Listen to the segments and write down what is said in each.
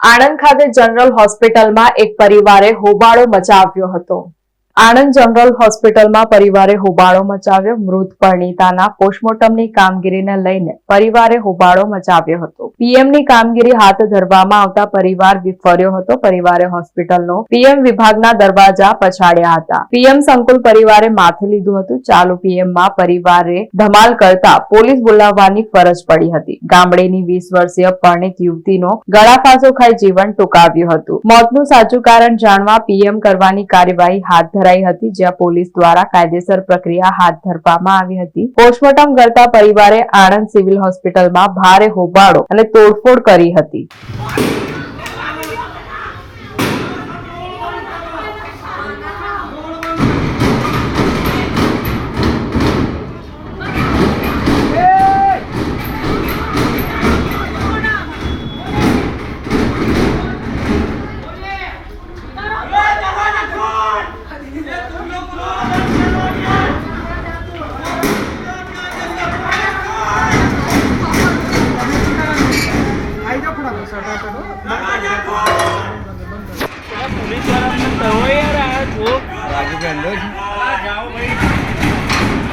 આણંદ ખાતે જનરલ હોસ્પિટલમાં એક પરિવારે હોબાળો મચાવ્યો હતો. આણંદ જનરલ હોસ્પિટલમાં પરિવારે હોબાળો મચાવ્યો. મૃત પરણિતાના પોસ્ટમોર્ટમની કામગીરીને લઈને પરિવારે હોબાળો મચાવ્યો હતો. પીએમની કામગીરી હાથ ધરવામાં આવતા પરિવાર વિફર્યો હતો. પરિવારે હોસ્પિટલનો પીએમ વિભાગના દરવાજા પછાડ્યા હતા. પીએમ સંકુલ પરિવારે માથે લીધું હતું. ચાલુ પીએમમાં પરિવારે ધમાલ કરતા પોલીસ બોલાવવાની ફરજ પડી હતી. ગામડેની વીસ વર્ષીય પરણિત યુવતીનો ગળાફાંસો ખાઈ જીવન ટૂંકાવ્યું હતું. મોતનું સાચું કારણ જાણવા પીએમ કરવાની કાર્યવાહી હાથ ધરાઈ હતી જ્યાં પોલીસ દ્વારા કાયદેસર પ્રક્રિયા હાથ ધરવામાં આવી હતી. પોસ્ટમોર્ટમ કરતા પરિવારે આણંદ સિવિલ હોસ્પિટલમાં ભારે હોબાળો અને તોડફોડ કરી હતી. પોલીસ વાળાને કહો યાર આ જો રાજુભાઈ અંદર જાઓ ભાઈ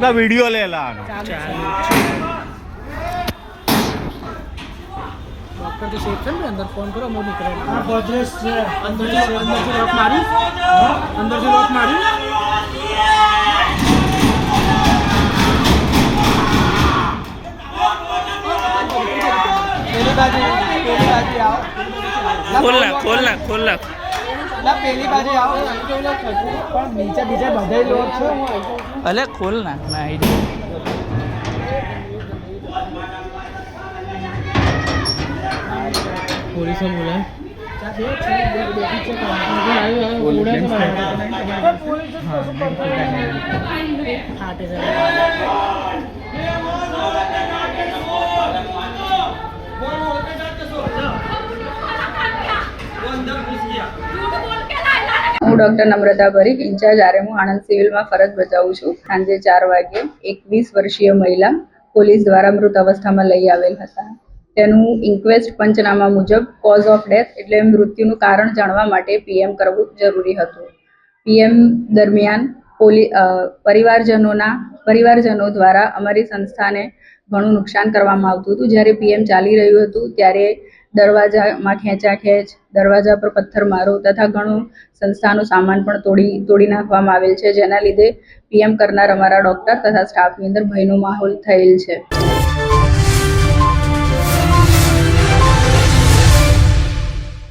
ના વીડિયો લે લાનો ડોક્ટર તો સેફ છે ને અંદર ફોન કરો મોદી કરે. ભદ્રેશ છે. અંદર અંદર મારી. ખોલ નાખ ખોલ નાખ ખોલ નાખ. ના પેલી બાજુ આવો. પણ નીચે બીજા બધા લોક છે. અલે ખોલ નાખ ના પોલીસો બોલાય. હું. Doctor Namrata Parikh in-charge RMO Anand સિવિલમાં ફરજ બજાવું છું. સાંજે ચાર વાગે એક વીસ વર્ષીય મહિલા પોલીસ દ્વારા મૃત અવસ્થામાં લઈ આવેલ હતા. તેનું ઇન્ક્વેસ્ટ પંચનામા મુજબ કોઝ ઓફ ડેથ એટલે મૃત્યુનું કારણ જાણવા માટે પીએમ કરવું જરૂરી હતું. પીએમ દરમિયાન પોલી પરિવારજનોના, પરિવારજનો દ્વારા અમારી સંસ્થાને ઘણું નુકસાન કરવામાં આવતું હતું. જ્યારે પીએમ ચાલી રહ્યું હતું, ત્યારે દરવાજામાં ખેંચાખેંચ દરવાજા પર પથ્થરમારો તથા ઘણું સંસ્થાનો સામાન પણ તોડી તોડી નાખવામાં આવેલ છે, જેના લીધે પીએમ કરનાર અમારા ડોક્ટર તથા સ્ટાફની અંદર ભયનો માહોલ થયેલ છે.